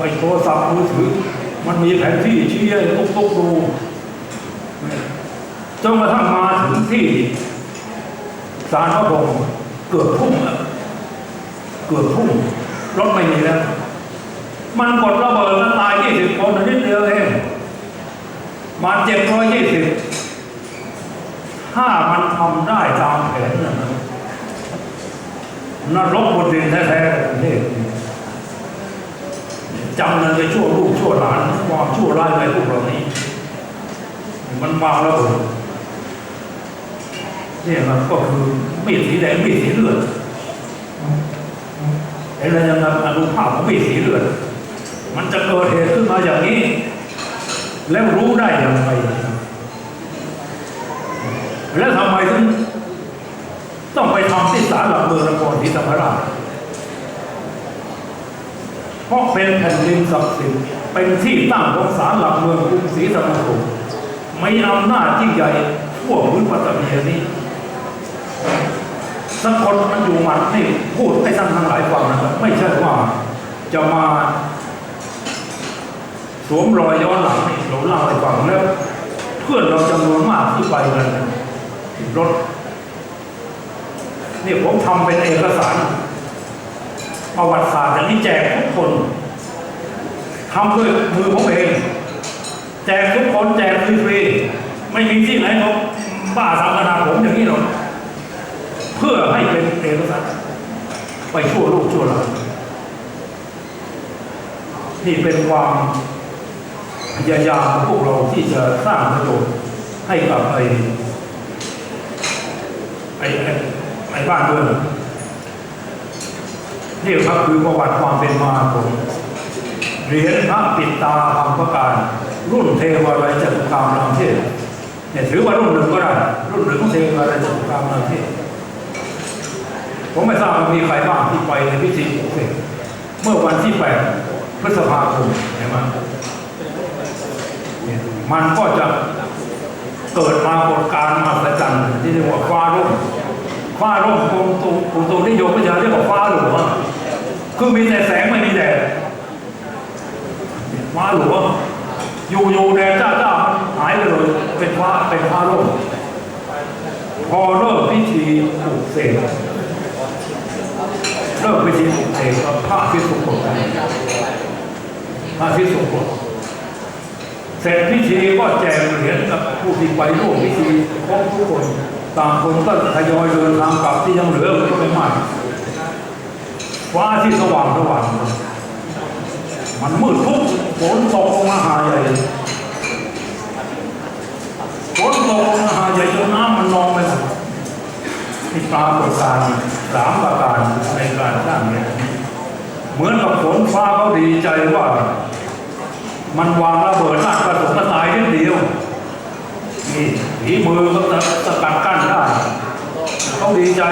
ไอ้โทรศัพท์มือถือ มันมีแผนที่ชี้ให้ตุ๊กตุ๊กดูจนกระทั่งมาถึงที่สารพระพรหมเกือบทุ่มอะเกือบทุ่มรถไม่มีแล้ว มันกดระเบิดแล้วตายยี่สิบคนนิดเดียวเองมาเจ็บร้อยยี่สิบถ้ามันทำได้ตามแผนนะนรกบนดินแท้ๆประเทศนี้ จำเลยไปชั่วลูกชั่วหลานความชั่วร้ายในพวกเรานี้ มันวางระเบิดเนี่ยมันก็คือมีดสีแดงมีดสีเลือดเห็นอะไรยังไงอนุภาพของมีดสีเลือดมันจะเกิดเหตุขึ้นมาอย่างนี้ แล้วรู้ได้อย่างไรแล้วทำไมถึงต้องไปทำที่ศาลหลักเมืองนครศรีธรรมราช เพราะเป็นแผ่นดินศักดิ์สิทธิ์เป็นที่ตั้งของศาลหลักเมืองกรุงศรีธรรมราชมีอำนาจยิ่ใหญ่ทั่วพื้นปัตตานีนี้สักคนมันอยู่หมันนี่พูดให้ท่านทั้งหลายฟังนะครับไม่ใช่ว่าจะมาสวมรอยย้อนหลังนี่เราเล่าให้ฟังแล้วเพื่อนเราจำนวนมากที่ไปกันรถนี่ผมทำเป็นเอกสาร ประวัติศาสตร์อย่างนี้แจกทุกคนทำด้วยมือผมเองแจกทุกคนแจกฟรีๆไม่มีที่ไหนเขาบ้าทำขนาผมอย่างนี้หรอกเพื่อให้เป็นเอกสารไปชั่วลูกชั่วหลานนี่เป็นความพยายามของพวกเราที่จะสร้างประโยชน์ให้กับไอ้ไอ้ไอ้ไอ้บ้านเมือง นี่ครับคือประวัติความเป็นมาของเหรียญพระปิดตาธรรมประการ รุ่นเทวไรจตุคามรามเทพเนี่ยถือว่ารุ่นหนึ่งก็ได้ รุ่นหนึ่งของเทวไรจตุคามรามเทพผมไม่ทราบมีใครบ้างที่ไปในพิธีปลุกเสกเมื่อวันที่8พฤษภาคมเห็นไหมเนี่ยมันก็จะเกิดมากฏการณ์มหัศจรรย์ที่เรียกว่าฟ้ารุ่งฟ้าร่มกรุงตูกรุงตูนิยมวิชาเรียกว่าฟ้าหลวง คือมีแต่แสงไม่มีแดดฟ้าหลวงอยู่อยู่แดดจ้าจ้าหายไปเลย เป็นฟ้าเป็นฟ้าร่มพอเริ่มพิธีปลูกเสกเริ่มพิธีปลูกเสกก็พระพิสุกฎพระพิสุกฎเสร็จพิธีก็แจกเหรียญกับผู้ที่ไปร่วมพิธีครบทุกคนต่างคนก็ทยอยเดินทางกลับที่ยังเหลือก็ไม่มาก ฟ้าที่สว่างสว่างมันมืดทุกฝนตกลงมาหาใหญ่ฝนตกลงมาหาใหญ่จนน้ำมันนองไปหมดที่ปรากฏการณ์สามประการในการสร้างเนี่ยเหมือนกับฝนฟ้าเขาดีใจว่า มันวางระเบิดหน้ากระสุนมาตายนิดเดียวนี่ฝีมือก็จะสกัดกั้นได้ เขาดีใจ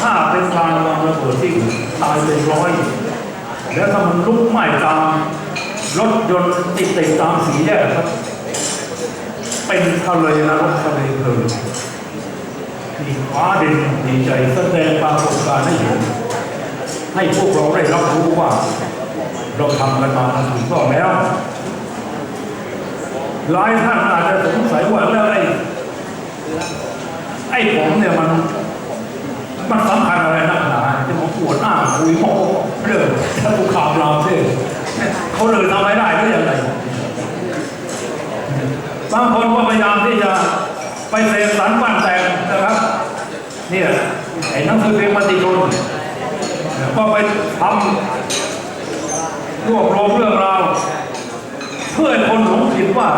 ถ้าเป็นการวางระเบิดที่ตายเป็นร้อย แล้วถ้ามันลุกไหม้ตามรถยนต์ติดติดตามสีแยกครับ เป็นทะเลนรกทะเลเพลิงนี่ฟ้าดินดีใจแสดงปรากฏการณ์ให้เห็นให้พวกเราได้รับรู้ว่า เราทำกันมาถูกต้องแล้วหลายท่านอาจจะสงสัยว่าแล้วไอ้ ไอ้ผมเนี่ยมัน มันสำคัญอะไรนักหนาจะมาปวดหน้าคุยโม้เรื่องจะถูกข่าวเราเท่เขาเลยทำไม่ได้หรือยังไงบางคนก็พยายามที่จะไปเสพสรรบ้านแตกนะครับ เนี่ยไอ้นังสือเพลงมติชนก็ไปทำรวบรวมเรื่องราวเพื่อคนหลงผิดว่า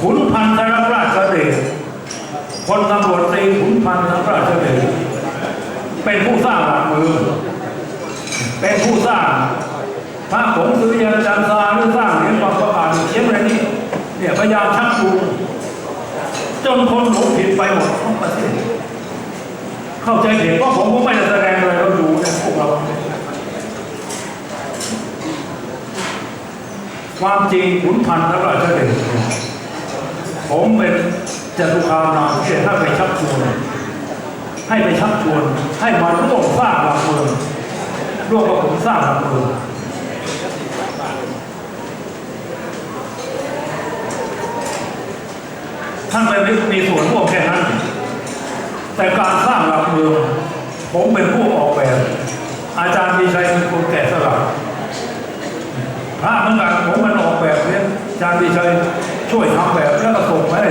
ขุนพันธรราชเดช พลตำรวจตรีขุนพันธรราชเดชเป็นผู้สร้างหลักมือ เป็นผู้สร้างพระผงสุริยันจันทราหรือสร้างเหรียญความประกาศเขียนอะไรนี่เนี่ยพยายามชักจูงจนคนหลงผิดไปหมดทั้งประเทศเข้าใจผิดเพราะผมก็ไม่ได้แสดงอะไรเราดูเนยพวกเราความจริงขุนพันธ์และราชเดชผมเป็น จะตุคามนาเสด็จให้ไปชักชวนให้ไปชักชวน ให้มาร่วมสร้างหลักเมืองร่วมกับผมสร้างหลักเมืองท่านไปไม่มีส่วนร่วมแค่นั้น แต่การสร้างหลักเมืองผมเป็นผู้ออกแบบ อาจารย์มีชัยเป็นคนแก่สลักพระเหมือนกันผมมันออกแบบเนี่ยอาจารย์มีชัยช่วยทำแบบแล้วก็ส่งไปให้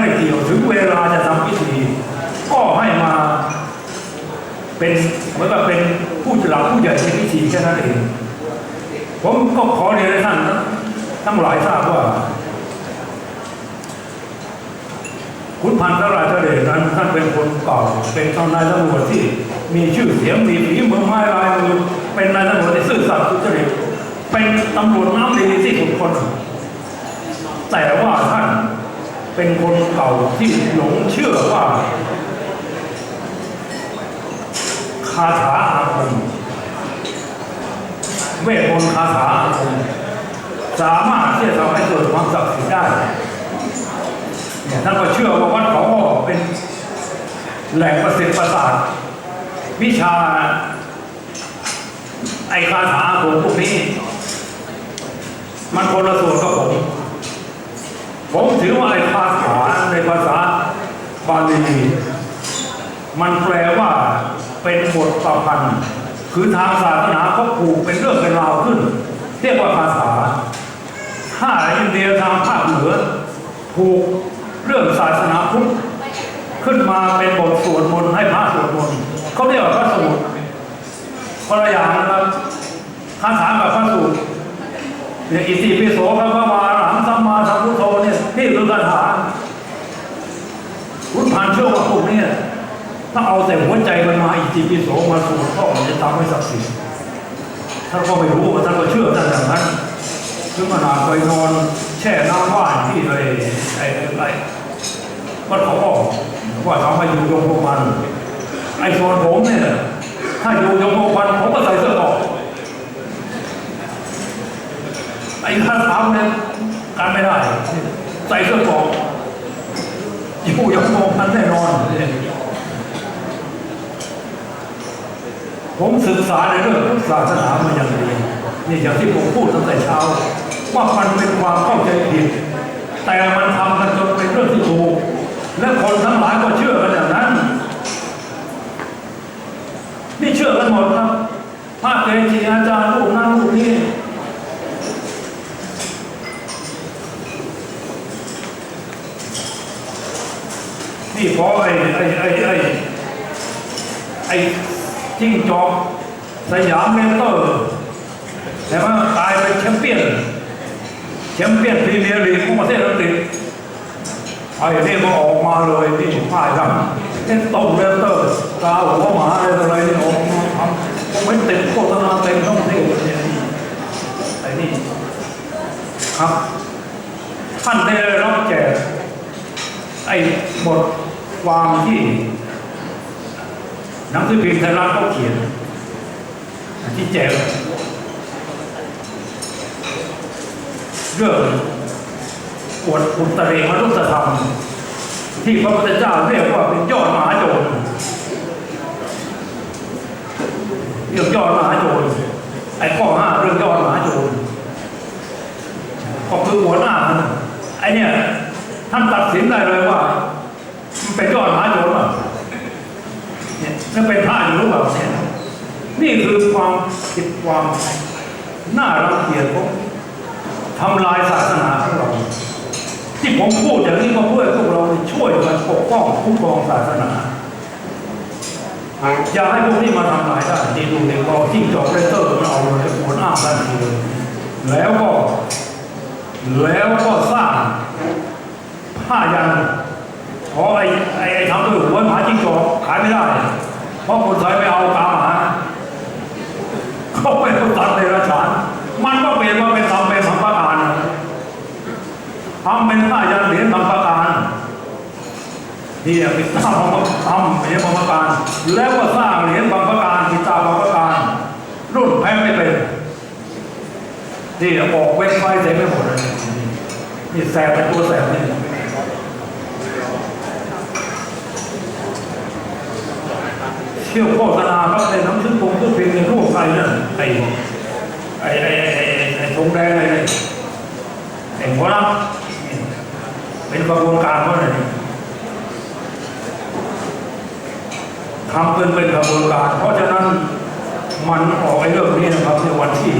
ไม่ได้เกี่ยวถึงเวลาจะทำพิธี ก็ให้มาเป็นเหมือนกับเป็นผู้หลักผู้ใหญ่ในพิธีแค่นั้นเอง ผมก็ขอเรียนให้ท่านทั้งหลายทราบว่าขุนพันธ์พระราชเดชนั้นท่านเป็นคนเก่าเป็นเจ้านายตำรวจที่มีชื่อเสียงมีฝีมือไม้ลายมือเป็นนายตำรวจที่ซื่อสัตย์สุจริตเป็นตำรวจน้ำดีที่สุดคน แต่ว่าท่าน เป็นคนเก่าที่หลงเชื่อว่า คาถาอาคมเวทมนต์คาถาอาคมสามารถที่จะทำให้เกิดความศักดิ์สิทธิ์ได้เนี่ยท่านก็เชื่อว่าวัดเขาอ้อเป็นแหล่งประสิทธิ์ประสาทวิชา ไอคาถาอาคมพวกนี้ มันคนละส่วนกับผม ผมถือว่าไอคาถาในภาษาบาลีมันแปลว่าเป็นบทประพันธ์คือทางศาสนาเขาผูกเป็นเรื่องเป็นราวขึ้น เรียกว่าภาษา ถ้าอินเดียทางภาคเหนือผูกเรื่องศาสนาพุทธขึ้นมาเป็นบทสวดมนต์ให้พระสวดมนต์เขาเรียกว่าพระสูตรคนละอย่างนะครับคาถากับพระสูตรเนี่ยอิติปิโสพระวาหลังสัมมา นี่คือคาถาคุณผ่านเชื่อว่าพวกนี้ถ้าเอาแต่หัวใจมันมาอิติปิโสมาสวดก็มันจะทำให้ศักดิ์สิทธิ์ท่านก็ไม่รู้ว่าท่านก็เชื่อท่านอย่างนั้นซึ่งขนาดไปนอนแช่น้ำว่านที่ไอ้ไอ้ไอ้วัดเขาออกว่าทำให้อยู่ยงพวกมันไอ้ส่วนผมเนี่ยถ้าอยู่ยงพวกมันผมก็ใส่เสื้อออกไอ้ท่านทำเนี่ยการไม่ได้ ใส่เสื้อเกอกอยู่ยงพวกมันแน่นอน ผมศึกษาในเรื่องศาสนามาอย่างดีนี่อย่างที่ผมพูดตั้งแต่เช้า ว่ามันเป็นความเข้าใจผิด แต่มันทำกันจนเป็นเรื่องที่ถูก และคนทั้งหลายก็เชื่อกันอย่างนั้น นี่เชื่อกันหมดครับพระเกจิอาจารย์รูปนั้นรูปนี้นี่พ อไอ้ไอ้ไอ้ไอ้ไอ้จิ้งจอกสยามเมเตอร์แต่ว่ากลายเป็นแชมเปี้ยนแชมเปี้ยนพรีเมียร์ลีกของประเทศอังกฤษไอ้นี่ก็ออกมาเลยนี่พ่ายกันเอ็นตงเรเตอร์กาหัวหมาอะไรอะไรนี่ออกมาทำผมไม่ติดโฆษณาเต็มช่องเที่ยวเนี่ยไอ้นี่ครับ ท่านได้รับแจกไอ้บท ความที่หนังสือพิมพ์ไทยรัฐเขาเขียนที่แจกเรื่องอวดอุตริมนุษยธรรม ที่พระพุทธเจ้าเรียกว่าเป็นยอดมหาโจรเรื่องยอดมหาโจรไอ้ข้อห้าเรื่องยอดมหาโจรก็คือหัวหน้าไอ้เนี่ยท่านตัดสินได้เลยว่า มันเป็นยอดมหาโจรป่ะเนี่ยจะเป็นพระอยู่หรือเปล่าเนี่ยนี่คือความผิดความน่ารังเกียจของทำลายศาสนาของเรา ที่ผมพูดอย่างนี้ก็เพื่อพวกเราช่วยกันปกป้องคุ้มครองศาสนาอย่าให้พวกนี้มาทำลายได้ดีดูเด็กพอจิ้งจอกเรเตอร์มันเอาเลยผลอ้างทันทีเลยแล้วก็ แล้วก็สร้างผ้ายัน เพราะไอ้ไอ้ไอ้ทำด้วยหัวหมาจิ้งจอกขายไม่ได้ เพราะคนไทยไม่เอาตามหมาเขาไม่ต้องตัดในราชานมันก็เปลี่ยนมาเป็นทำเป็นสัมปทานนทำเป็นผ้ายันเหรียญสัมปทานที่ปิดตาของทำเหรียญบังการแล้วก็สร้างเหรียญบังการปิดตาบังการรุ่นแพ้ไม่เป็นที่ออกเว็บไซต์เต็มไปหมดเลยนี่แสบเป็นตัวแสบนี่ ที่ยวโฆษณาครับในหนังสือผมก็เป็นในรูปใครนั่นไอ้ไอ้ไอ้ไอ้ไอ้ไอ้ธงแดงไอ้ไอ้หัวรับเป็นกระบวนการเพราไรทำเป็นเป็นกระบวนการ เพราะฉะนั้นมันออกไอ้เรื่องนี้นะครับในวันที่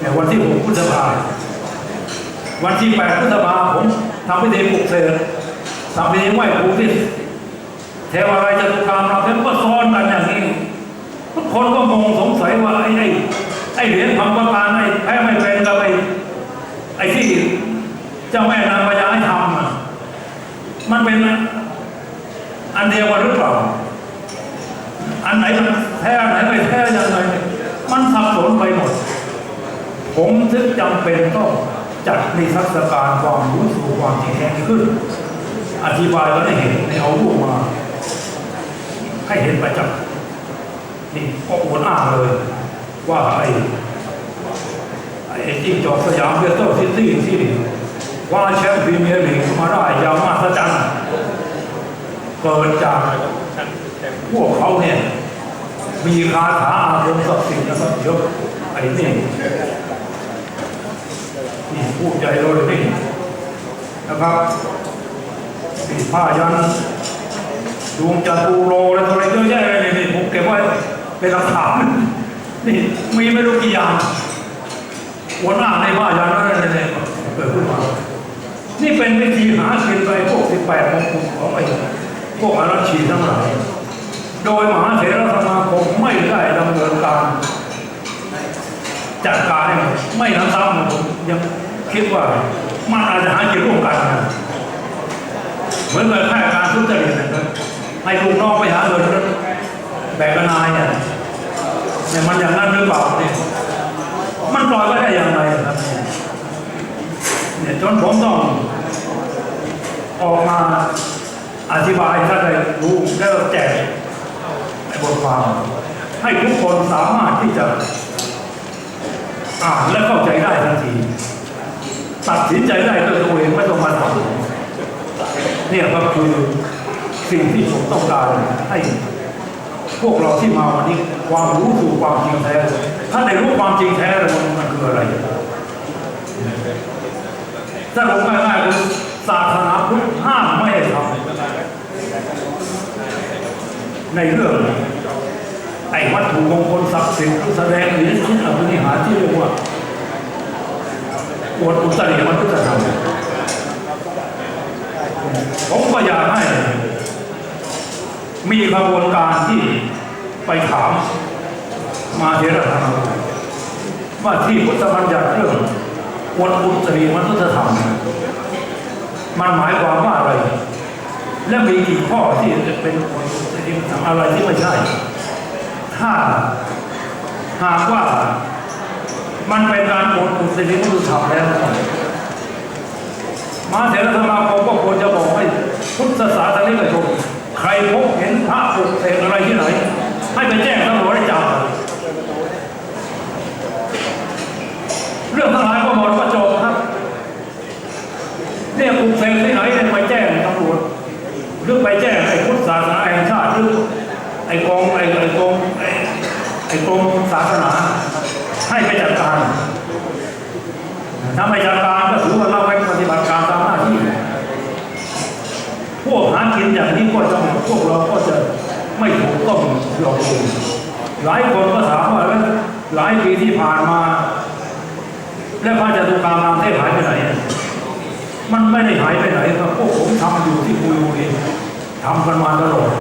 ในวันที่6พฤษภาวันที่8พฤษภาผมทำพิธีปลุกเสก ทำพิธีไหว้ครูที่เทวาลัยจตุคามเราเพิ่งก็ซ้อนกันอย่างนี้ทุกคนก็งงสงสัยว่าไอ้ไอ้ไอ้เหรียญพังประการไอ้แพ้ไม่เป็นกับไอ้ไอ้ที่เจ้าแม่นางพญาให้ทำอะมันเป็นอันเดียวกันหรือเปล่า อันไหนมันแท้อันไหนไม่แท้ยังไงมันสับสนไปหมด ผมจึงจำเป็นต้องจัดนิทรรศการความรู้สู่ความจริงขึ้น อธิบายแล้วได้เห็นในเอารูปมา ให้เห็นประจักษ์นี่ก็อวดอ้างเลย ว่าไอ้ไอ้จิ้งจอกสยามเบสเตอร์ซิตี้ที่ว่าแชมป์พรีเมียร์ลีกมาได้ยางมหัศจรรย์เกิดจากพวกเขาเนี่ย มีคาถาอาคมศักดิ์สิทธิ์นะครับเยอะไอ้นี่นี่พูดใหญ่เลยนี่นะครับี่ผ้ายันดวงจันทร์ปูโรอะไรต่ออะไรเยอะแยะเลยนี่นี่ผมเก็บไว้เป็นหลักฐานนี่มีไม่รู้กี่อย่างหัวหน้าในบ้านยานนั่นนี่ยเปิดขึ้นมานี่เป็นวิธีหากินไปพวกสิบแปดมงกุฎของไอ้พวกอาราชีทั้งหลายโดยมหาเถรสมาคมไม่ได้ดำเนินการ จัดการให้มันไม่น้ำซ้ำผมยังคิดว่ามันอาจจะหากินร่วมกันนะ เหมือนกับข้าราชการทุจริตนะครับให้ลูกน้องไปหาเงินแบกกระนายเนี่ยเนี่ยมันอย่างนั้นหรือเปล่าเนี่ยมันปล่อยไว้ได้อย่างไรครับเนี่ยเนี่ยจนผมต้องออกมาอธิบายถ้าได้รู้แล้วแจกในบทความให้ทุกคนสามารถที่จะอ่านและเข้าใจได้ทันที ตัดสินใจได้ด้วยตัวเองไม่ต้องมาถาม เนี่ยก็คือสิ่งที่ผมต้องการให้พวกเราที่มาวันนี้ความรู้สู่ความจริงแท้ถ้านได้รู้ความจริงแท้แล้วมันมันคืออะไรถ้าผมง่ายๆคือศาสนาพุทธห้ามไม่ให้ทำในเรื่องไอ้วัตถุมงคลศักดิ์สิทธิ์ที่แสดงหรือชิ้นอภินิหารที่เรียกว่าอวดอุตริมันก็จะทำผมก็อยากให้ มีกระบวนการที่ไปถามมาเทระธรรมว่าที่พุทธบัญญัติเรื่องอวดอุตรีมันุธรรมมันหมายความว่าอะไร และมีกี่ข้อที่เป็นอวดอุตรีมันุธรรมอะไรที่ไม่ใช่ ถ้าหากว่ามันเป็นการอวดอุตรีมันุธรรมแล้วมาเถรสมาคมก็ควรจะบอกให้พุทธศาสนิกชน ใครพบเห็นพระปลุกเสกอะไรที่ไหน ให้ไปแจ้งตำรวจให้จับเรื่องทั้งหลายก็หมดก็จบครับเนี่ยปลุกเสกที่ไหนไปแจ้งตำรวจหรือไปแจ้งไอ้พุทธศาสนาแห่งชาติหรือไอ้กองไอ้ไอ้กองไอ้ไอ้กรมศาสนา ให้ไปจัดการถ้าไม่จัดการก็ถือว่าเราไปฏิบัติการตามหน้าที่ พวกหากินอย่างนี้ก็จะพวกเราก็จะไม่ถูกต้องหลอกลวงหลายคนก็ถามว่าแล้วหลายปีที่ผ่านมา แล้วพระจตุคามรามเทพหายไปไหน มันไม่ได้หายไปไหนครับพวกผมทำอยู่ที่ปุยบุรีทำกันมาตลอด